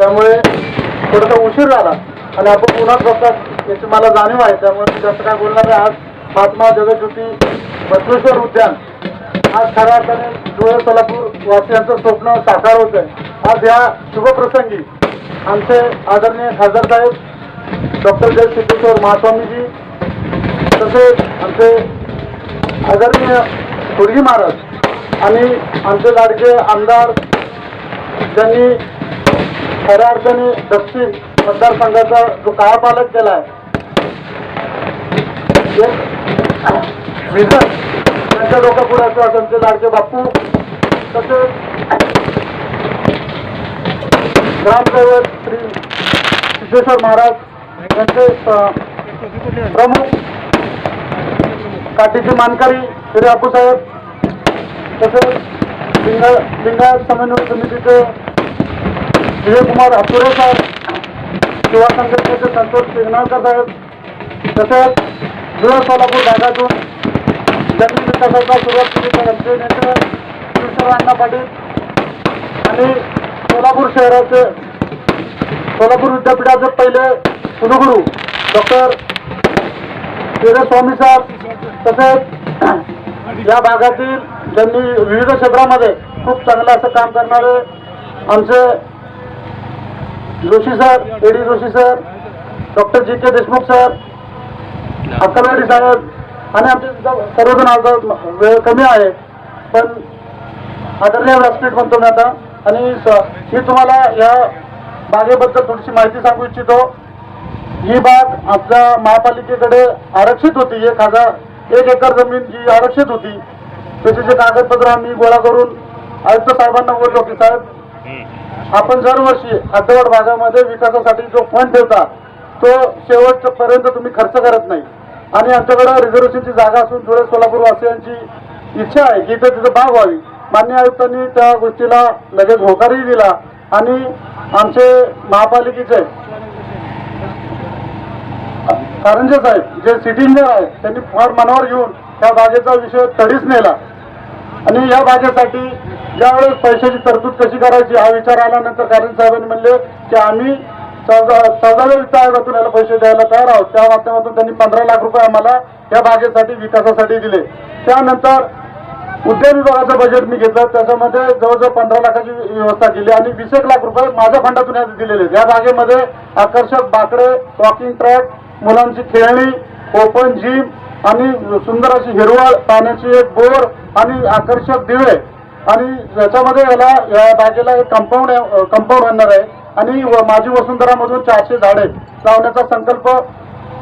त्यामुळे थोडासा उशीर झाला. आणि आपण पुन्हा बघतात याची मला जाणीव आहे. त्यामुळे जास्त काय बोलणार नाही. आज महात्मा जगज्योती बसवेश्वर उद्यान. आज खऱ्या अर्थाने धुळे सोलापूर वासियांचं स्वप्न साकार होत आहे आज या शुभप्रसंगी आमचे आदरणीय खासदार साहेब डॉक्टर जय सिद्धेश्वर महास्वामीजी तसेच आमचे आदरणीय गुरुजी महाराज आणि आमचे लाडके आमदार ज्यांनी खऱ्या अर्थाने दक्षिण मतदारसंघाचा जो कायापालट केला आहे विजन त्यांच्या डोक्यापुढे असं त्यांचे लाडके बापू तसेच ग्रामसेवक श्री सिद्धेश्वर महाराज यांचे प्रमुख काठीचे मानकरी श्री आपूसाहेब तसेच लिंगा लिंगायत समन्वय समितीचे विजयकुमार अपुरे साहेब युवा संघटनेचे संतोष सिग्नाळकर साहेब तसेच धुळे सोलापूर भागातून जमीन विकासाचा सुरुवात केली तर आमचे नेते शिवशरण पाटील आणि सोलापूर शहराचे सोलापूर विद्यापीठाचे पहिले कुलगुरू डॉक्टर स्वामी साहेब तसेच या भागातील ज्यांनी विविध क्षेत्रामध्ये खूप चांगलं असं काम करणारे आमचे Joshi sir A D Joshi sir doctor G K Deshmukh sir Akkalwadi साहेब आणि आमचे सर्वजण आज वेळ कमी आहे पण आदरणीय व्यासपीठ म्हणतो मी आता आणि स- मी तुम्हाला या बागेबद्दल थोडीशी माहिती सांगू इच्छितो. ही बाग आपल्या महापालिकेकडे आरक्षित होती एक हजार एक एकर जमीन जी आरक्षित होती त्याचे जे कागदपत्र आम्ही गोळा करून आयुक्त साहेबांना बोललो की साहेब आपण दरवर्षी हद्दवाड भागामध्ये विकासासाठी जो फंड ठेवता तो शेवटपर्यंत तुम्ही खर्च करत नाही. आणि आमच्याकडे रिझर्वेशनची जागा असून धुळे सोलापूर वासियांची इच्छा आहे की इथं तिथं बाग व्हावी. मान्य आयुक्तांनी त्या गोष्टीला लगेच होकारही दिला आणि आमचे महापालिकेचे कारंजे साहेब जे सिटी इंजिनियर आहे त्यांनी फार मनावर घेऊन त्या बागेचा विषय तडीच नेला. आणि या बागेसाठी ज्यावेळेस पैशाची तरतूद कशी करायची हा विचार आल्यानंतर कारण साहेबांनी म्हणले की आम्ही चौदा वित्त आयोगातून याला पैसे द्यायला तयार आहोत. त्या माध्यमातून त्यांनी पंधरा लाख रुपये आम्हाला या बागेसाठी विकासासाठी दिले. त्यानंतर उद्यान विभागाचं बजेट मी घेतलं. त्याच्यामध्ये जवळजवळ पंधरा लाखाची व्यवस्था केली आणि वीस एक लाख रुपये माझ्या फंडातून यात दिलेले. या बागेमध्ये आकर्षक बाकडे वॉकिंग ट्रॅक मुलांची खेळणी ओपन जिम आणि सुंदर अशी हिरवळ पाण्याची एक बोर आणि आकर्षक दिवे आणि याच्यामध्ये याला या बागेला एक कंपाऊंड कंपाऊंड आणणार आहे. आणि व- माझी वसुंधरामधून चारशे झाडे लावण्याचा संकल्प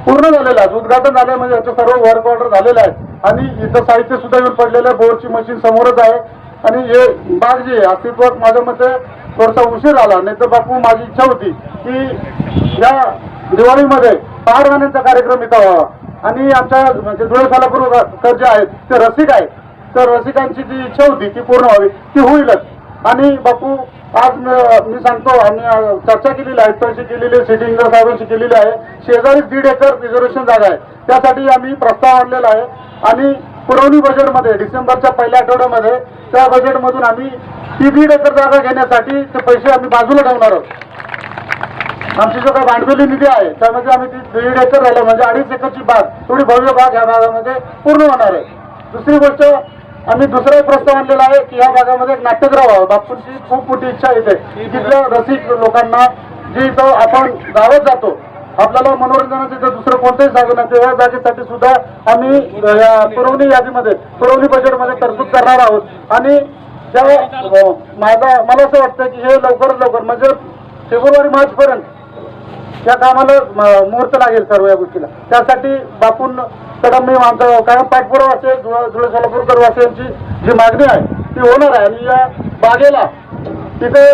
पूर्ण झालेला आहे. उद्घाटन झालं म्हणजे याचं सर्व वर्क ऑर्डर झालेलं आहे आणि इथं साहित्य सुद्धा येऊन पडलेलं आहे. बोरची मशीन समोरच आहे. आणि हे बाग जी आहे अस्तित्वात माझ्या मते थोडासा उशीर आला. नाही तर बापू माझी इच्छा होती की या दिवाळीमध्ये पहाड गाण्याचा कार्यक्रम इथं व्हावा. आणि आमच्या म्हणजे धुळे सोलापूर जे आहेत ते रसिक आहेत. तर रसिकांची जी इच्छा होती ती पूर्ण व्हावी. ती होईलच. आणि बापू आज मी सांगतो आम्ही चर्चा केलेली आहे आयुक्तांशी केलेली आहे सिटी इंजिनियर साहेबांशी केलेली आहे. शेजारीच दीड एकर रिझर्वेशन जागा आहे. त्यासाठी आम्ही प्रस्ताव आणलेला आहे. आणि पुरवणी बजेटमध्ये डिसेंबरच्या पहिल्या आठवड्यामध्ये त्या बजेटमधून आम्ही ती दीड एकर जागा घेण्यासाठी ते पैसे आम्ही बाजूला ठेवणार आहोत. आमची जो काही भांडवली निधी आहे त्यामध्ये आम्ही ती दीड एकर राहिलं. म्हणजे अडीच एकरची बाग थोडी भव्य बाग या भागामध्ये पूर्ण होणार आहे. दुसरी गोष्ट आम्ही दुसरा एक प्रस्ताव आणलेला आहे की या भागामध्ये एक नाट्यगृह व्हावं. बापूंची खूप मोठी इच्छा येते तिथल्या रसिक लोकांना जे इथं आपण गावात जातो आपल्याला मनोरंजनाचं इथं दुसरं कोणतंही साधन नसते या जागेसाठी सुद्धा आम्ही या पुरवणी यादीमध्ये पुरवणी बजेटमध्ये तरतूद करणार आहोत. आणि त्या माझा मला असं वाटतं की हे लवकरात लवकर म्हणजे फेब्रुवारी मार्च पर्यंत या कामाला मुहूर्त लागेल सर्व या गोष्टीला. त्यासाठी बापून कडे मी आमचा कायम पाठपुरावा असेल धुळे धुळे सोलापूरकर वासियांची जी मागणी आहे ती होणार आहे. आणि या बागेला तिथे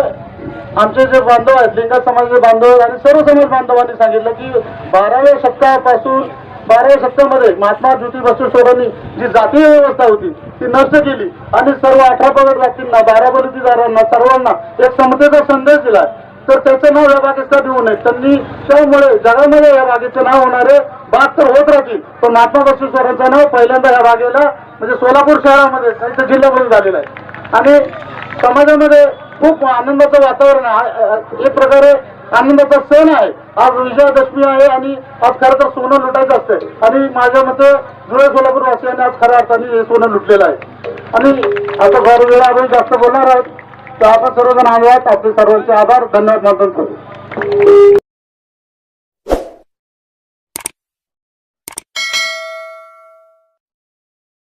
आमचे जे बांधव आहेत लिंगा समाजाचे बांधव आणि सर्व समाज बांधवांनी सांगितलं की बाराव्या शतकापासून बाराव्या शतकामध्ये महात्मा ज्योती सोडांनी जी जातीय व्यवस्था होती ती नष्ट केली. आणि सर्व अठरा पगड व्यक्तींना बारा बलुतीदारांना सर्वांना एक समतेचा संदेश दिला. तर त्याचं नाव या बागेत का देऊ नये. त्यांनी त्यामुळे जगामध्ये या बागेचं नाव होणारे बाग तर होत राहतील पण महात्मा बसवेश्वरांचं नाव पहिल्यांदा या बागेला म्हणजे सोलापूर शहरामध्ये त्यांच्या जिल्ह्यामध्ये झालेलं आहे. आणि समाजामध्ये खूप आनंदाचं वातावरण आहे. एक प्रकारे आनंदाचा सण आहे. आज विजयादशमी आहे आणि आज खरं तर सोनं लुटायचं असतंय. आणि माझ्या मते जुळे सोलापूर वासियांनी आज खऱ्या अर्थाने हे सोनं लुटलेलं आहे. आणि आता फार वेळा आपण जास्त बोलणार आहोत. तर आपण सर्वजण आलो आहात. आपले सर्वांचे आभार. धन्यवाद मानतो